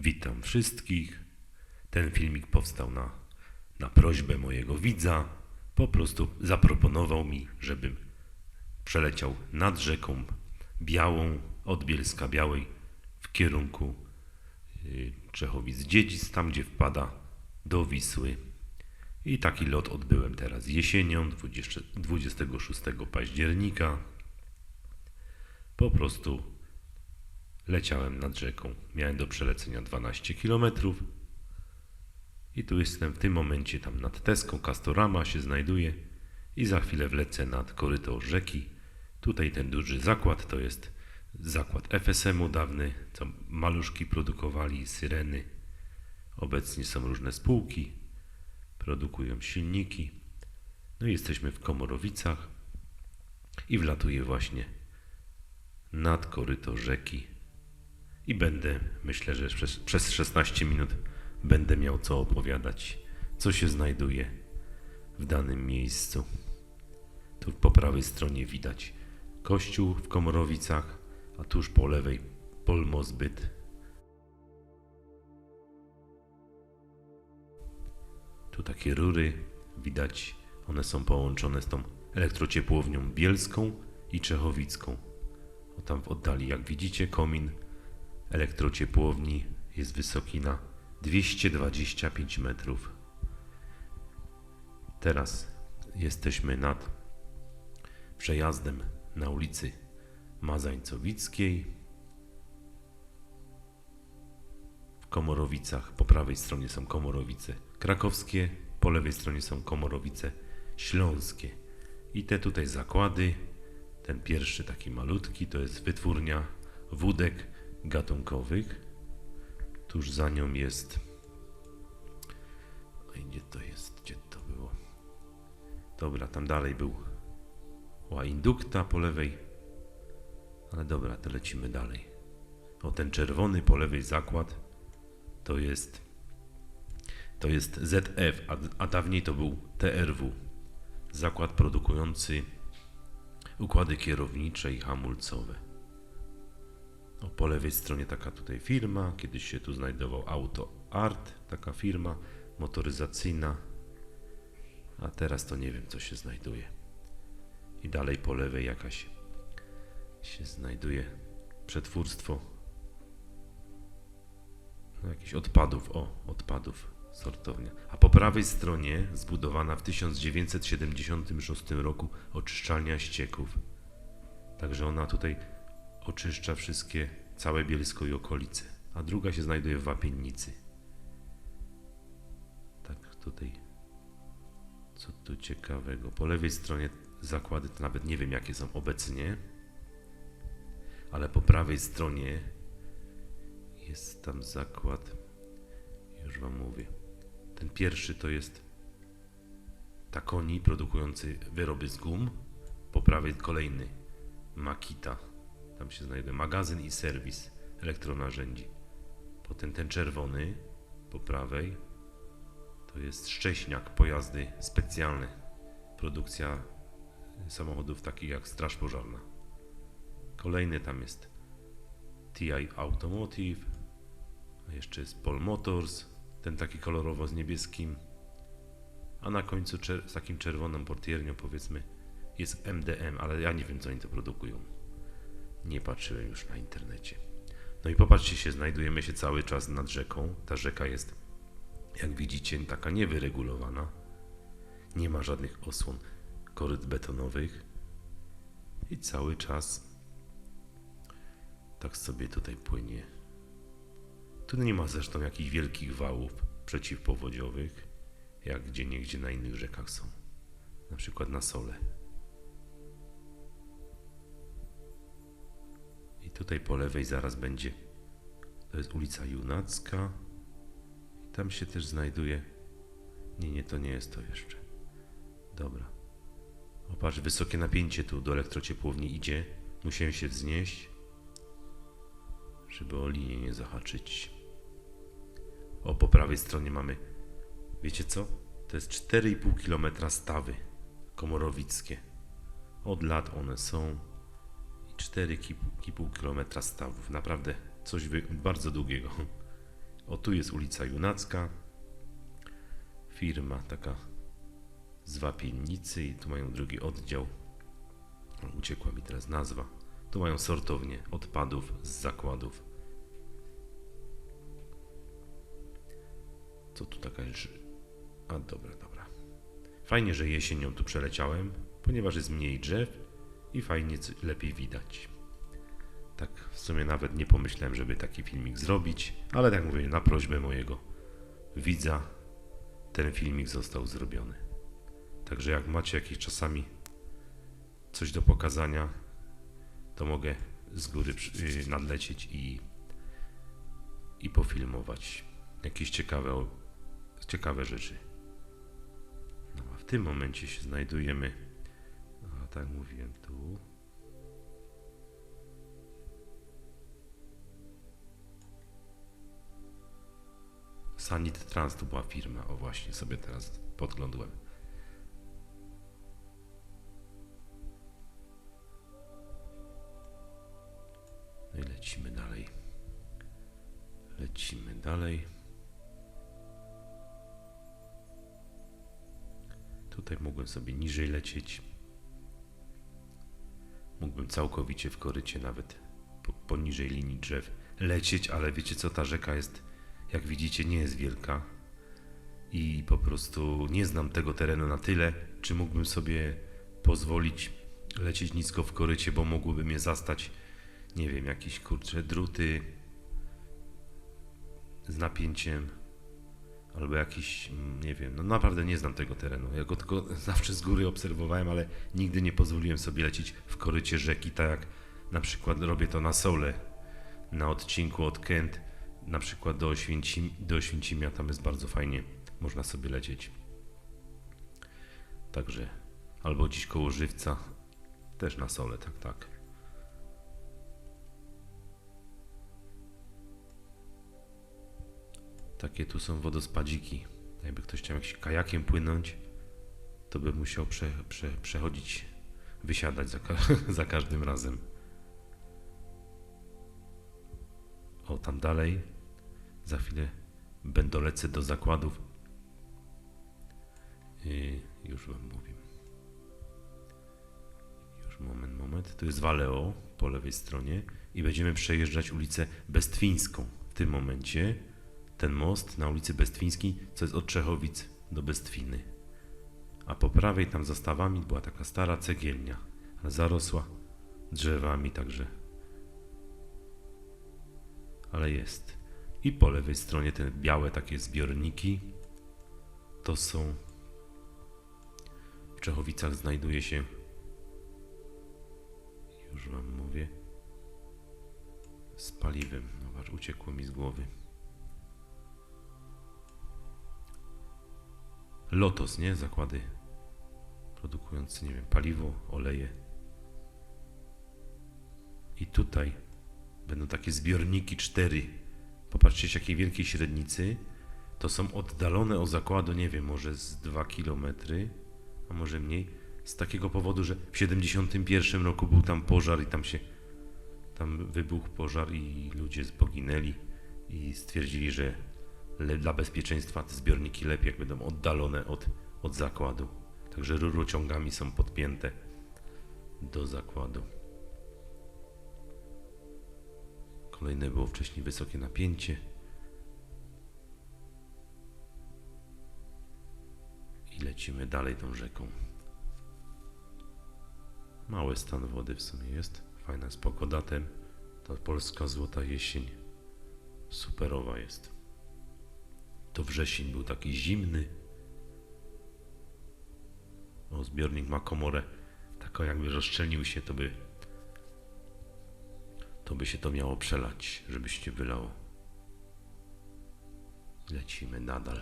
Witam wszystkich. Ten filmik powstał na, na prośbę mojego widza. Po prostu zaproponował mi, żebym przeleciał nad rzeką Białą od Bielska Białej w kierunku y, Czechowic-Dziedzic, tam gdzie wpada do Wisły. I taki lot odbyłem teraz jesienią, 20, 26 października. Po prostu leciałem nad rzeką. Miałem do przelecenia 12 km. I tu jestem w tym momencie tam nad Teską, Castorama się znajduje i za chwilę wlecę nad koryto rzeki. Tutaj ten duży zakład to jest zakład FSM-u dawny, co maluszki produkowali, syreny. Obecnie są różne spółki, produkują silniki. No i jesteśmy w Komorowicach i wlatuję właśnie nad koryto rzeki i będę, myślę, że przez, przez 16 minut będę miał co opowiadać, co się znajduje w danym miejscu. Tu po prawej stronie widać kościół w Komorowicach, a tuż po lewej Polmozbyt. Tu takie rury, widać, one są połączone z tą elektrociepłownią bielską i czechowicką. O tam w oddali, jak widzicie, komin elektrociepłowni jest wysoki na 225 metrów. Teraz jesteśmy nad przejazdem na ulicy Mazańcowickiej. W Komorowicach po prawej stronie są Komorowice krakowskie, po lewej stronie są Komorowice śląskie. I te tutaj zakłady, ten pierwszy taki malutki, to jest wytwórnia wódek gatunkowych. Tuż za nią jest. Oj, gdzie to jest? Gdzie to było? Dobra, tam dalej był. Ła indukta po lewej. Ale dobra, to lecimy dalej. O ten czerwony po lewej zakład to jest. To jest ZF, a, a dawniej to był TRW. Zakład produkujący układy kierownicze i hamulcowe. O, po lewej stronie taka tutaj firma, kiedyś się tu znajdował Auto Art, taka firma motoryzacyjna, a teraz to nie wiem co się znajduje. I dalej po lewej jakaś się znajduje przetwórstwo no, jakichś odpadów, o, odpadów, sortownia. A po prawej stronie zbudowana w 1976 roku oczyszczalnia ścieków. Także ona tutaj oczyszcza wszystkie, całe Bielsko i okolice, a druga się znajduje w Wapiennicy. Tak, tutaj. Co tu ciekawego? Po lewej stronie zakłady, to nawet nie wiem jakie są obecnie, ale po prawej stronie jest tam zakład. Już Wam mówię. Ten pierwszy to jest Takoni produkujący wyroby z gum. Po prawej kolejny Makita. Tam się znajduje magazyn i serwis elektronarzędzi. Potem ten czerwony po prawej to jest Szcześniak, pojazdy specjalne. Produkcja samochodów takich jak Straż Pożarna. Kolejny tam jest TI Automotive, a jeszcze jest Pol Motors, ten taki kolorowo z niebieskim. A na końcu z takim czerwoną portiernią powiedzmy jest MDM, ale ja nie wiem co oni to produkują. Nie patrzyłem już na internecie. No i popatrzcie się, znajdujemy się cały czas nad rzeką. Ta rzeka jest, jak widzicie, taka niewyregulowana. Nie ma żadnych osłon koryt betonowych. I cały czas tak sobie tutaj płynie. Tu nie ma zresztą jakichś wielkich wałów przeciwpowodziowych, jak gdzie niegdzie na innych rzekach są. Na przykład na Sole. Tutaj po lewej zaraz będzie. To jest ulica Junacka. I tam się też znajduje. Nie, nie, to nie jest to jeszcze. Dobra. Opatrz, wysokie napięcie tu do elektrociepłowni idzie. Musiałem się wznieść, żeby o linię nie zahaczyć. O, po prawej stronie mamy. Wiecie co? To jest 4,5 km stawy komorowickie. Od lat one są. 4,5 km stawów. Naprawdę coś bardzo długiego. O, tu jest ulica Junacka. Firma taka z Wapiennicy i tu mają drugi oddział. Uciekła mi teraz nazwa. Tu mają sortownię odpadów z zakładów. Co tu taka jest? A dobra, dobra. Fajnie, że jesienią tu przeleciałem, ponieważ jest mniej drzew i fajnie lepiej widać. Tak w sumie nawet nie pomyślałem, żeby taki filmik zrobić, ale tak mówię, na prośbę mojego widza ten filmik został zrobiony. Także jak macie jakieś czasami coś do pokazania, to mogę z góry yy, nadlecieć i, i pofilmować jakieś ciekawe, ciekawe rzeczy. No a w tym momencie się znajdujemy, tak mówiłem, tu. Sanit Trans to była firma, o właśnie sobie teraz podglądłem. No i lecimy dalej. Lecimy dalej. Tutaj mogłem sobie niżej lecieć. Mógłbym całkowicie w korycie nawet po, poniżej linii drzew lecieć, ale wiecie co, ta rzeka jest, jak widzicie, nie jest wielka. I po prostu nie znam tego terenu na tyle, czy mógłbym sobie pozwolić lecieć nisko w korycie, bo mogłyby mnie zastać, nie wiem, jakieś kurcze druty z napięciem albo jakiś, mm, nie wiem, no naprawdę nie znam tego terenu. Ja go tylko zawsze z góry obserwowałem, ale nigdy nie pozwoliłem sobie lecieć w korycie rzeki, tak jak na przykład robię to na Sole, na odcinku od Kent, na przykład do, Oświęcim, do Oświęcimia, tam jest bardzo fajnie, można sobie lecieć. Także, albo gdzieś koło Żywca, też na Sole, tak, tak. Takie tu są wodospadziki. Jakby ktoś chciał jakimś kajakiem płynąć, to by musiał prze, prze, przechodzić, wysiadać za, ka- za każdym razem. O, tam dalej. Za chwilę będę lecę do zakładów. I już wam mówię. Już moment, moment. Tu jest Waleo po lewej stronie i będziemy przejeżdżać ulicę Bestwińską w tym momencie ten most na ulicy Bestwińskiej, co jest od Czechowic do Bestwiny. A po prawej tam za stawami była taka stara cegielnia, zarosła drzewami także. Ale jest. I po lewej stronie te białe takie zbiorniki to są w Czechowicach znajduje się już wam mówię z paliwem. Zobacz, uciekło mi z głowy. Lotos, nie? Zakłady produkujące, nie wiem, paliwo, oleje. I tutaj będą takie zbiorniki cztery. Popatrzcie, jakiej wielkiej średnicy. To są oddalone o zakładu, nie wiem, może z 2 km, a może mniej. Z takiego powodu, że w 71 roku był tam pożar i tam się tam wybuchł pożar i ludzie poginęli i stwierdzili, że dla bezpieczeństwa te zbiorniki lepiej jak będą oddalone od, od zakładu. Także rurociągami są podpięte do zakładu. Kolejne było wcześniej wysokie napięcie. I lecimy dalej tą rzeką. Mały stan wody w sumie jest. Fajna, spoko datem. Ta polska złota jesień. Superowa jest. To wrzesień był taki zimny. O, zbiornik ma komorę. Taką jakby rozszczelnił się, to by to by się to miało przelać, żeby się wylało. Lecimy nadal.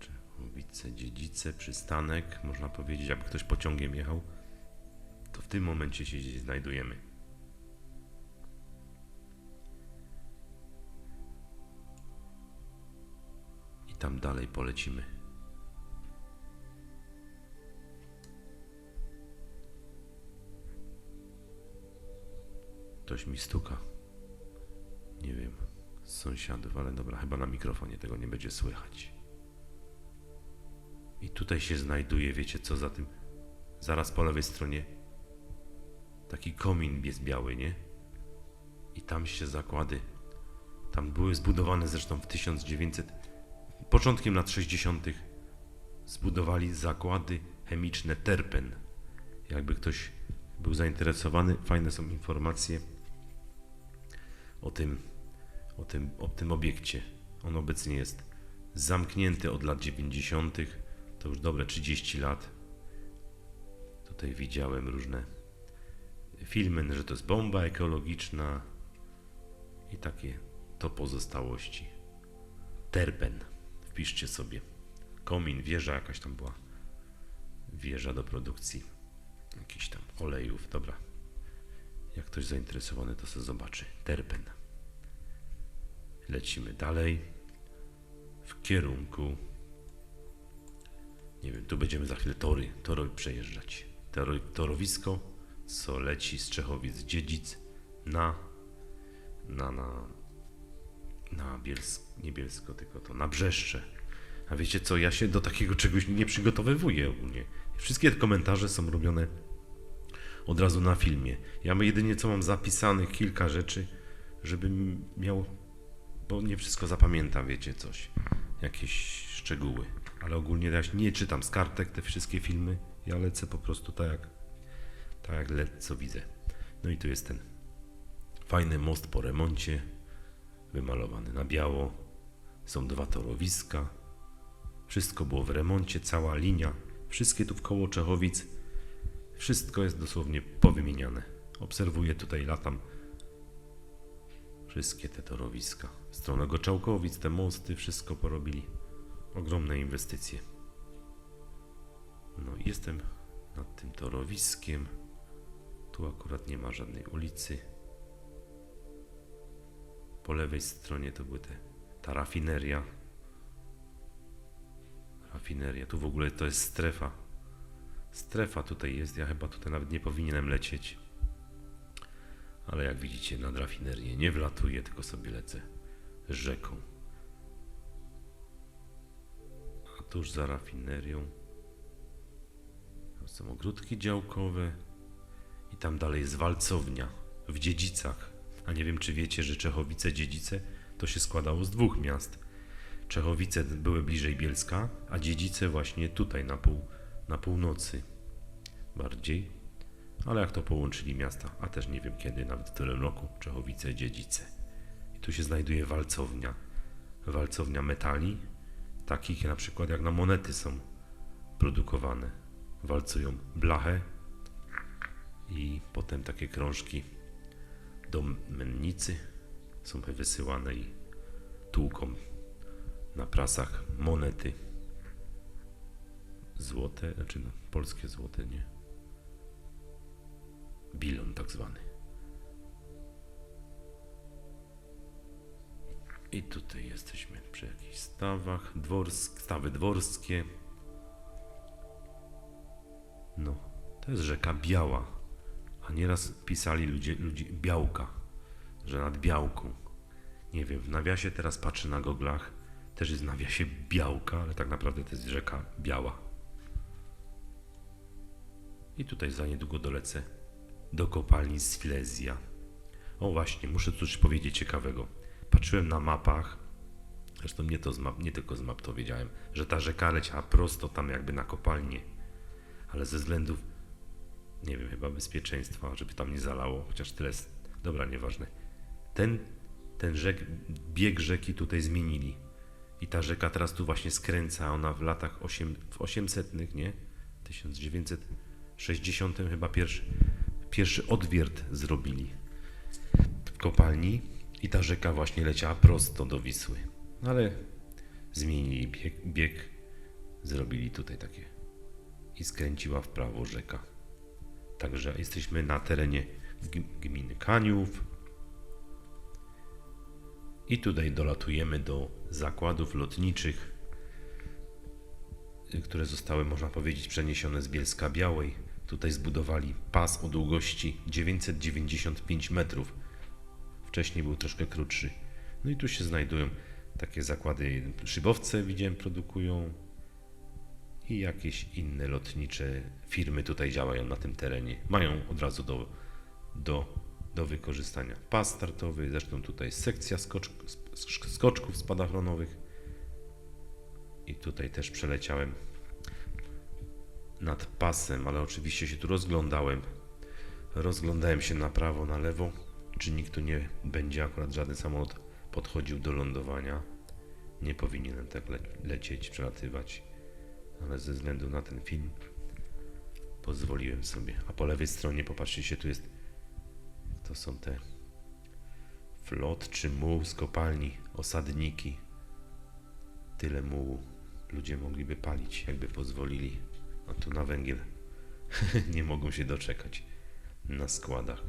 Czechowice, Dziedzice, przystanek, można powiedzieć, aby ktoś pociągiem jechał, to w tym momencie się gdzieś znajdujemy. Tam dalej polecimy. Ktoś mi stuka. Nie wiem, z sąsiadów, ale dobra, chyba na mikrofonie tego nie będzie słychać. I tutaj się znajduje, wiecie co za tym? Zaraz po lewej stronie taki komin jest biały, nie? I tam się zakłady, tam były zbudowane zresztą w 1900, początkiem lat 60. zbudowali zakłady chemiczne Terpen. Jakby ktoś był zainteresowany, fajne są informacje o tym, o tym, o tym obiekcie. On obecnie jest zamknięty od lat 90. To już dobre 30 lat. Tutaj widziałem różne filmy, że to jest bomba ekologiczna i takie to pozostałości. Terpen. Wpiszcie sobie. Komin, wieża jakaś tam była. Wieża do produkcji jakichś tam olejów. Dobra. Jak ktoś zainteresowany, to sobie zobaczy. Terpen. Lecimy dalej. W kierunku. Nie wiem, tu będziemy za chwilę tory, tory przejeżdżać. Toro, torowisko, co leci z Czechowic Dziedzic na, na, na, na Bielsk, nie Bielsko, tylko to na Brzeszcze. A wiecie co, ja się do takiego czegoś nie przygotowywuję ogólnie. Wszystkie te komentarze są robione od razu na filmie. Ja jedynie co mam zapisanych kilka rzeczy, żebym miał, bo nie wszystko zapamiętam, wiecie, coś, jakieś szczegóły. Ale ogólnie ja nie czytam z kartek te wszystkie filmy, ja lecę po prostu tak jak, tak jak lecę, co widzę. No i tu jest ten fajny most po remoncie, wymalowany na biało. Są dwa torowiska. Wszystko było w remoncie, cała linia. Wszystkie tu w koło Czechowic. Wszystko jest dosłownie powymieniane. Obserwuję tutaj, latam. Wszystkie te torowiska. Stronę Goczałkowic, te mosty, wszystko porobili. Ogromne inwestycje. No jestem nad tym torowiskiem. Tu akurat nie ma żadnej ulicy. Po lewej stronie to były te, ta rafineria. Rafineria. Tu w ogóle to jest strefa. Strefa tutaj jest. Ja chyba tutaj nawet nie powinienem lecieć. Ale jak widzicie, nad rafinerię nie wlatuję, tylko sobie lecę rzeką. A tuż za rafinerią tam są ogródki działkowe i tam dalej jest walcownia w Dziedzicach. A nie wiem, czy wiecie, że Czechowice Dziedzice to się składało z dwóch miast. Czechowice były bliżej Bielska, a Dziedzice właśnie tutaj na, pół, na północy bardziej. Ale jak to połączyli miasta, a też nie wiem kiedy, nawet w którym roku, Czechowice Dziedzice. I tu się znajduje walcownia. Walcownia metali, takich na przykład jak na monety są produkowane. Walcują blachę i potem takie krążki do mennicy są wysyłane i tłuką na prasach monety złote, znaczy no, polskie złote, nie? Bilon tak zwany. I tutaj jesteśmy przy jakichś stawach, dworsk, stawy dworskie. No, to jest rzeka Biała. A nieraz pisali ludzie, ludzie Białka, że nad Białką. Nie wiem, w nawiasie teraz patrzę na goglach, też jest w nawiasie Białka, ale tak naprawdę to jest rzeka Biała. I tutaj za niedługo dolecę do kopalni Silesia. O właśnie, muszę coś powiedzieć ciekawego. Patrzyłem na mapach, zresztą nie, to z map, nie tylko z map to wiedziałem, że ta rzeka leciała prosto tam jakby na kopalnię. Ale ze względów, nie wiem, chyba bezpieczeństwa, żeby tam nie zalało, chociaż tyle dobra, nieważne. Ten, ten rzek, bieg rzeki tutaj zmienili. I ta rzeka teraz tu właśnie skręca, ona w latach 8, w 800, nie? 1960 chyba pierwszy, pierwszy odwiert zrobili w kopalni i ta rzeka właśnie leciała prosto do Wisły. No Ale zmienili bieg, bieg zrobili tutaj takie i skręciła w prawo rzeka. Także jesteśmy na terenie gminy Kaniów. I tutaj dolatujemy do zakładów lotniczych, które zostały, można powiedzieć, przeniesione z Bielska Białej. Tutaj zbudowali pas o długości 995 metrów. Wcześniej był troszkę krótszy. No i tu się znajdują takie zakłady, szybowce widziałem produkują i jakieś inne lotnicze firmy tutaj działają na tym terenie. Mają od razu do, do, do wykorzystania pas startowy, zresztą tutaj sekcja skocz, sk- skoczków spadochronowych. I tutaj też przeleciałem nad pasem, ale oczywiście się tu rozglądałem. Rozglądałem się na prawo, na lewo, czy nikt tu nie będzie akurat żaden samolot podchodził do lądowania. Nie powinienem tak le- lecieć, przelatywać, ale ze względu na ten film pozwoliłem sobie. A po lewej stronie, popatrzcie się, tu jest. To są te flot czy muł z kopalni, osadniki. Tyle mułu ludzie mogliby palić, jakby pozwolili. A tu na węgiel nie mogą się doczekać na składach.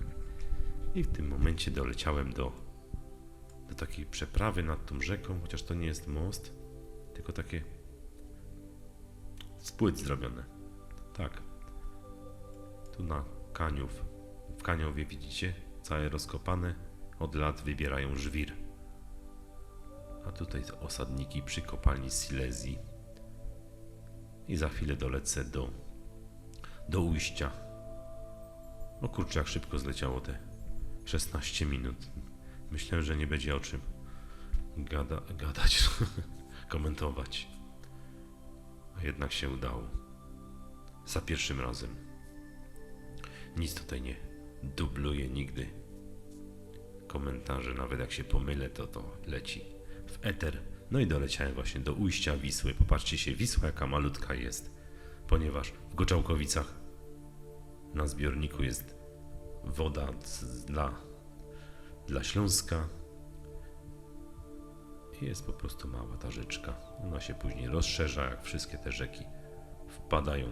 I w tym momencie doleciałem do, do takiej przeprawy nad tą rzeką, chociaż to nie jest most, tylko takie z płyt zrobione. Tak. Tu na Kaniów, w Kaniowie widzicie, całe rozkopane, od lat wybierają żwir. A tutaj osadniki przy kopalni Silesii. I za chwilę dolecę do, do ujścia. O kurczę, jak szybko zleciało te 16 minut. Myślałem, że nie będzie o czym gada, gadać, komentować. A jednak się udało. Za pierwszym razem. Nic tutaj nie dubluje nigdy. Komentarze, nawet jak się pomylę, to to leci w eter. No i doleciałem właśnie do ujścia Wisły. Popatrzcie się, Wisła jaka malutka jest. Ponieważ w Goczałkowicach na zbiorniku jest woda dla, dla Śląska. Jest po prostu mała ta rzeczka. Ona się później rozszerza, jak wszystkie te rzeki wpadają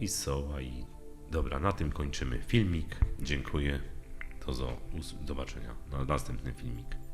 i są, a i dobra, na tym kończymy filmik. Dziękuję. Do zobaczenia na następny filmik.